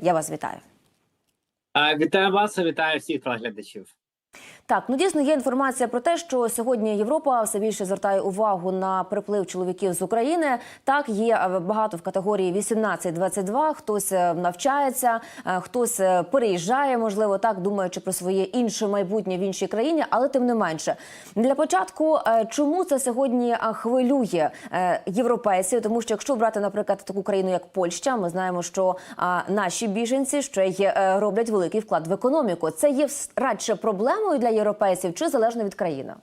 Я вас вітаю. Вітаю вас, вітаю всіх телеглядачів. Так, ну дійсно є інформація про те, що сьогодні Європа все більше звертає увагу на приплив чоловіків з України. Так, є е, багато в категорії 18-22, Хтось е, навчається, е, хтось переїжджає, можливо, так думаючи про своє інше майбутнє в іншій країні, але тим не менше. Для початку, чому це сьогодні хвилює європейців? Тому що якщо брати, наприклад, таку країну, як Польща, ми знаємо, що наші біженці ще й роблять великий вклад в економіку. Це є радше проблемою для європейців чи залежно від країни?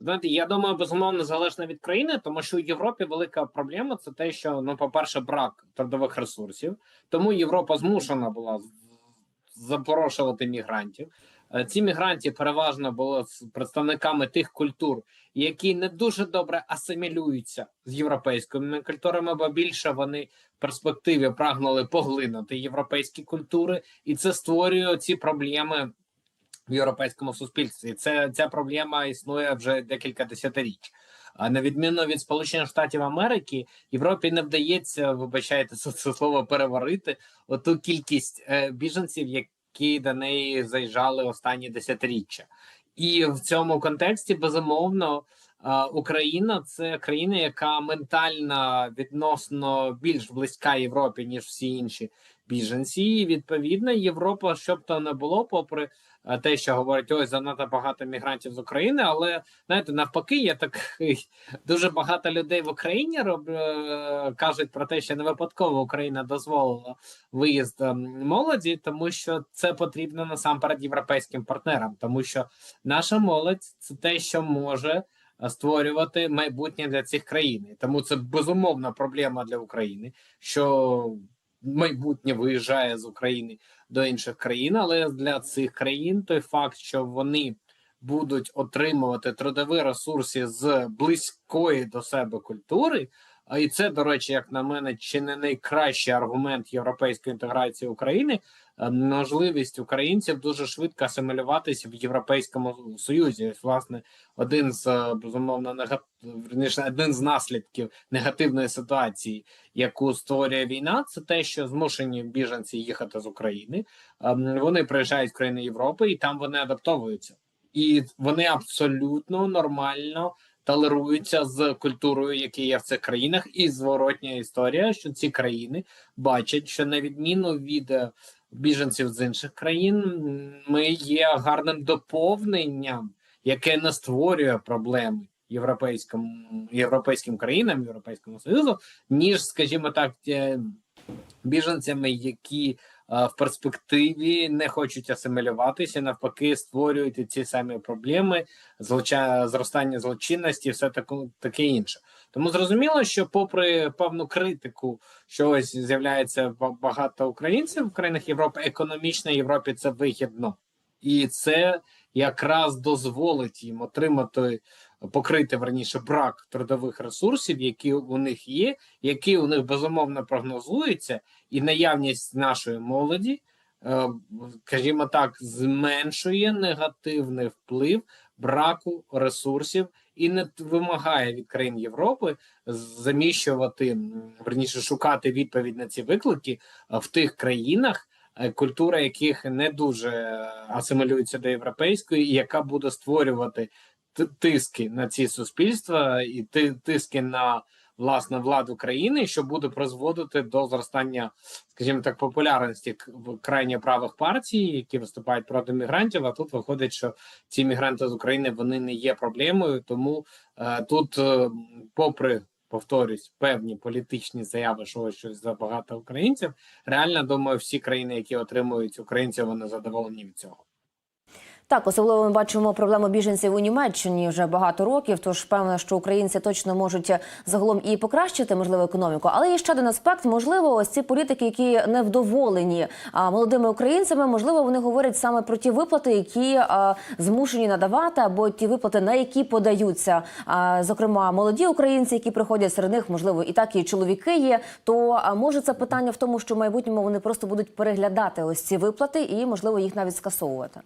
Знаєте, я думаю, безумовно залежно від країни, тому що у Європі велика проблема це те, що ну, по-перше, брак трудових ресурсів. Тому Європа змушена була запорошувати мігрантів. Е, Ці мігранти переважно були з представниками тих культур, які не дуже добре асимілюються з європейськими культурами, бо більше вони в перспективі прагнули поглинути європейські культури, і це створює ці проблеми в європейському суспільстві. Це ця проблема існує вже декілька десятиріч. А на відміну від Сполучених Штатів Америки, Європі не вдається, вибачайте це, слово переварити оту кількість е, біженців, які до неї заїжджали останні десятиріччя. І в цьому контексті безумовно е, Україна це країна, яка ментально відносно більш близька Європі ніж всі інші біженці. І відповідно Європа, щоб то не було, попри те, що говорять, ось занадто багато мігрантів з України, але знаєте, навпаки, є такий дуже багато людей в Україні роб, е, кажуть про те, що не випадково Україна дозволила виїзд ем, молоді, тому що це потрібно насамперед європейським партнерам, тому що наша молодь це те, що може е, створювати майбутнє для цих країн. Тому це безумовна проблема для України, що майбутнє виїжджає з України до інших країн, але для цих країн той факт, що вони будуть отримувати трудові ресурси з близької до себе культури. А і це, до речі, як на мене, чи не найкращий аргумент європейської інтеграції України, е, можливість українців дуже швидко асимілюватися в Європейському Союзі. Ось, Власне, один з е, безумовно негат... верніше, один з наслідків негативної ситуації, яку створює війна, це те, що змушені біженці їхати з України. Ем, Вони приїжджають в країни Європи і там вони адаптовуються, і вони абсолютно нормально толеруються з культурою, яка є в цих країнах, і зворотня історія, що ці країни бачать, що на відміну від е, біженців з інших країн, ми є гарним доповненням, яке не створює проблеми європейському європейським країнам, європейському союзу, ніж, скажімо так, біженцями, які в перспективі не хочуть асимілюватися, навпаки, створюють ці самі проблеми, злоча... зростання злочинності, і все таке, інше. Тому зрозуміло, що, попри певну критику, що ось з'являється ба- багато українців в країнах Європи, економічно Європі це вигідно, і це якраз дозволить їм отримати покрити верніше брак трудових ресурсів, які у них є, які у них безумовно прогнозуються, і наявність нашої молоді, е, скажімо так, зменшує негативний вплив браку ресурсів і не вимагає від країн Європи заміщувати верніше шукати відповідь на ці виклики е, в тих країнах. е, Культура яких не дуже асимілюється до європейської, і яка буде створювати тиски на ці суспільства і ти- тиски на власне владу країни, що буде призводити до зростання, скажімо так, популярності крайньо правих партій, які виступають проти мігрантів. А тут виходить, що ці мігранти з України вони не є проблемою. Тому е, тут, е, попри повторюсь, певні політичні заяви, що ось щось забагато українців. Реально думаю, всі країни, які отримують українців, вони задоволені від цього. Так, особливо ми бачимо проблему біженців у Німеччині вже багато років. Тож певно, що українці точно можуть загалом і покращити можливо економіку. Але є ще один аспект. Можливо, ось ці політики, які невдоволені молодими українцями, можливо, вони говорять саме про ті виплати, які змушені надавати, або ті виплати, на які подаються. Зокрема, молоді українці, які приходять серед них, можливо, і так і чоловіки є. То може це питання в тому, що в майбутньому вони просто будуть переглядати ось ці виплати і можливо їх навіть скасовувати.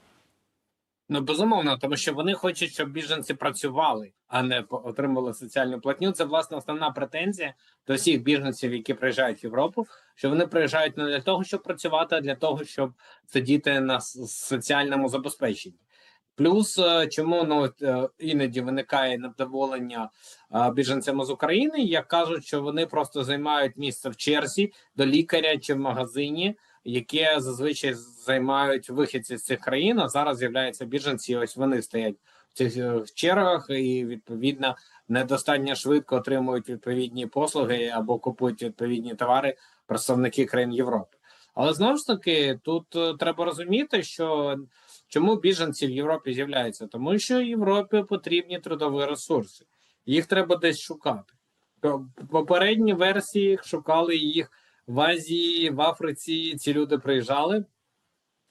Ну безумовно, тому що вони хочуть, щоб біженці працювали, а не отримували соціальну платню. Це власне основна претензія до всіх біженців, які приїжджають в Європу. Що вони приїжджають не для того, щоб працювати, а для того, щоб сидіти на соціальному забезпеченні. Плюс е, чому ну е, іноді виникає невдоволення е, біженцями з України, як кажуть, що вони просто займають місце в черзі до лікаря чи в магазині, яке зазвичай займають вихідці з цих країн. А зараз з'являються біженці. Ось вони стоять в цих е, чергах і відповідно недостатньо швидко отримують відповідні послуги або купують відповідні товари представники країн Європи. Але знову ж таки, тут е, треба розуміти, що чому біженці в Європі з'являються, тому що Європі потрібні трудові ресурси, їх треба десь шукати. Попередні версії шукали їх в Азії, в Африці. Ці люди приїжджали,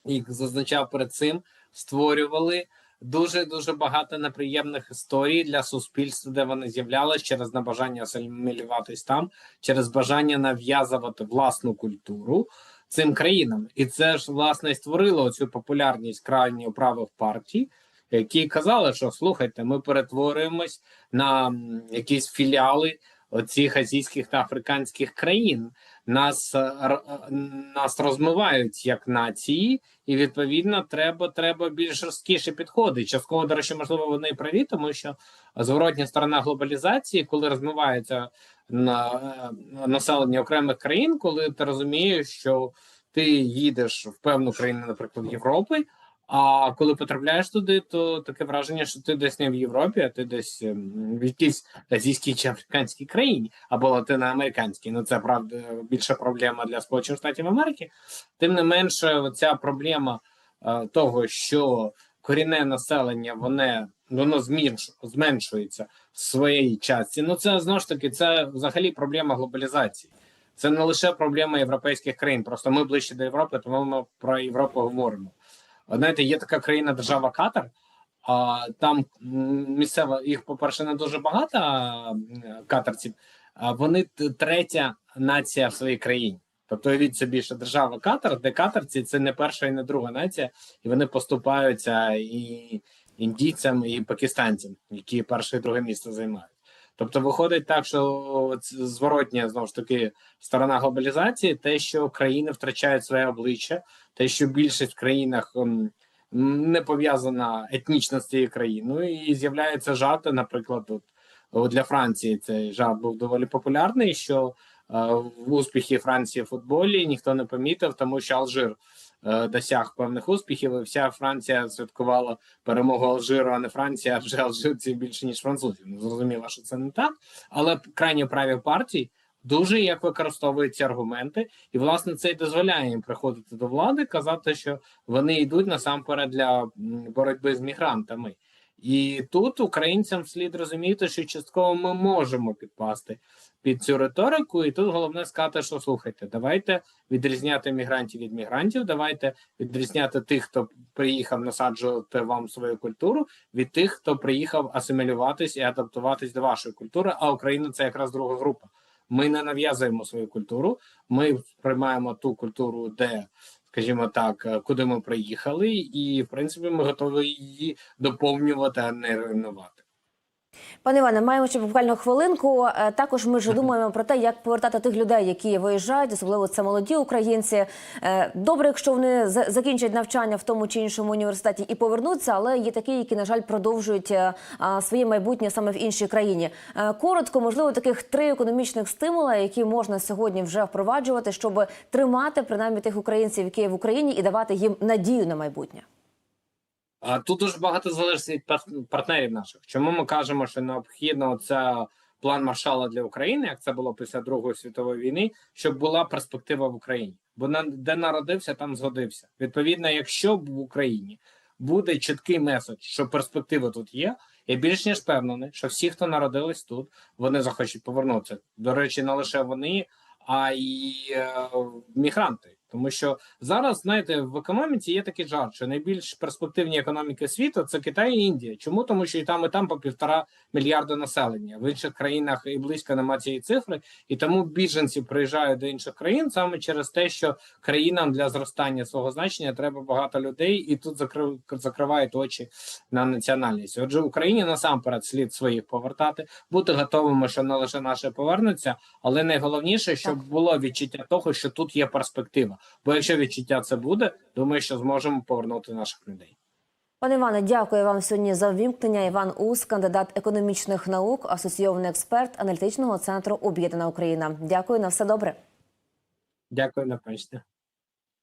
їх зазначав перед цим, створювали дуже дуже багато неприємних історій для суспільства, де вони з'являлись через небажання асимілюватись там, через бажання нав'язувати власну культуру цим країнам, і це ж власне створило цю популярність крайньо правих партій, які казали, що слухайте, ми перетворюємось на якісь філіали оцих азійських та африканських країн. Нас е, е, нас розмивають як нації, і відповідно треба треба більш жорсткіші підходи. Частково, до речі, можливо, вони праві, тому що зворотня сторона глобалізації, коли розмивається на е, населення окремих країн, коли ти розумієш, що ти їдеш в певну країну, наприклад, Європи. А коли потрапляєш туди, то таке враження, що ти десь не в Європі, а ти десь ем, в якійсь азійській чи африканській країні або латиноамериканській. Ну це правда більша проблема для Сполучених Штатів Америки. Тим не менше, ця проблема е, того, що корінне населення воно, воно зменш, зменшується в своїй частці. Ну це знову ж таки це взагалі проблема глобалізації. Це не лише проблема європейських країн. Просто ми ближче до Європи, тому ми про Європу говоримо. Знаєте, є така країна держава Катар. А там місцева їх, по-перше, не дуже багато катарців. А вони третя нація в своїй країні. Тобто уявіть собі, що держава Катар, де катарці це не перша і не друга нація, і вони поступаються і індійцям, і пакистанцям, які перше і друге місце займають. Тобто, виходить так, що зворотня знову ж таки сторона глобалізації, те, що країни втрачають своє обличчя, те, що більшість в країнах м, м, не пов'язана етнічно з цією країною, і з'являється жарти, наприклад, от, для Франції цей жарт був доволі популярний. Що е, в успіхи Франції в футболі ніхто не помітив, тому що Алжир досяг певних успіхів. і Вся Франція святкувала перемогу Алжиру, а не Франція, вже алжирців більше ніж французів. Ну зрозуміло, що це не так, але крайні праві партії. Дуже як використовують аргументи, і власне це й дозволяє їм приходити до влади, казати, що вони йдуть насамперед для боротьби з мігрантами. І тут українцям слід розуміти, що частково ми можемо підпасти під цю риторику, і тут головне сказати, що слухайте, давайте відрізняти мігрантів від мігрантів, давайте відрізняти тих, хто приїхав насаджувати вам свою культуру, від тих, хто приїхав асимілюватись і адаптуватись до вашої культури. А Україна це якраз друга група. Ми не нав'язуємо свою культуру. Ми приймаємо ту культуру, де, скажімо так, е, куди ми приїхали, і в принципі ми готові її доповнювати, а не руйнувати. Пане Іване, маємо ще буквально хвилинку. Е, Також ми ж думаємо про те, як повертати тих людей, які виїжджають, особливо це молоді українці. Е, Добре, якщо вони закінчать навчання в тому чи іншому університеті і повернуться, але є такі, які на жаль продовжують е, своє майбутнє саме в іншій країні. Коротко, можливо, таких три економічних стимула, які можна сьогодні вже впроваджувати, щоб тримати принаймні тих українців, які є в Україні, і давати їм надію на майбутнє. А тут дуже багато залежить від партнерів наших. Чому ми кажемо, що необхідно це план Маршала для України, як це було після Другої світової війни, щоб була перспектива в Україні? Бо на де народився, там згодився. Відповідно, якщо в Україні буде чіткий меседж, що перспектива тут є, я більш ніж впевнений, що всі, хто народились тут, вони захочуть повернутися. До речі, не лише вони, а й е, мігранти. Тому що зараз, знаєте, в економіці є такий жарт, що найбільш перспективні економіки світу це Китай і Індія. Чому? Тому що і там, і там по півтора мільярда населення. В інших країнах і близько нема цієї цифри, і тому біженці приїжджають до інших країн саме через те, що країнам для зростання свого значення треба багато людей, і тут закрив, закривають очі на національність. Отже, Україні насамперед слід своїх повертати, бути готовими, що не лише наше повернуться, але найголовніше, щоб було відчуття того, що тут є перспектива. Бо якщо відчуття це буде, думаю, що зможемо повернути наших людей. Пане Іване, дякую вам сьогодні за ввімкнення. Іван Ус, кандидат економічних наук, асоційований експерт аналітичного центру Об'єднана Україна. Дякую на все добре. Дякую на пам'ять.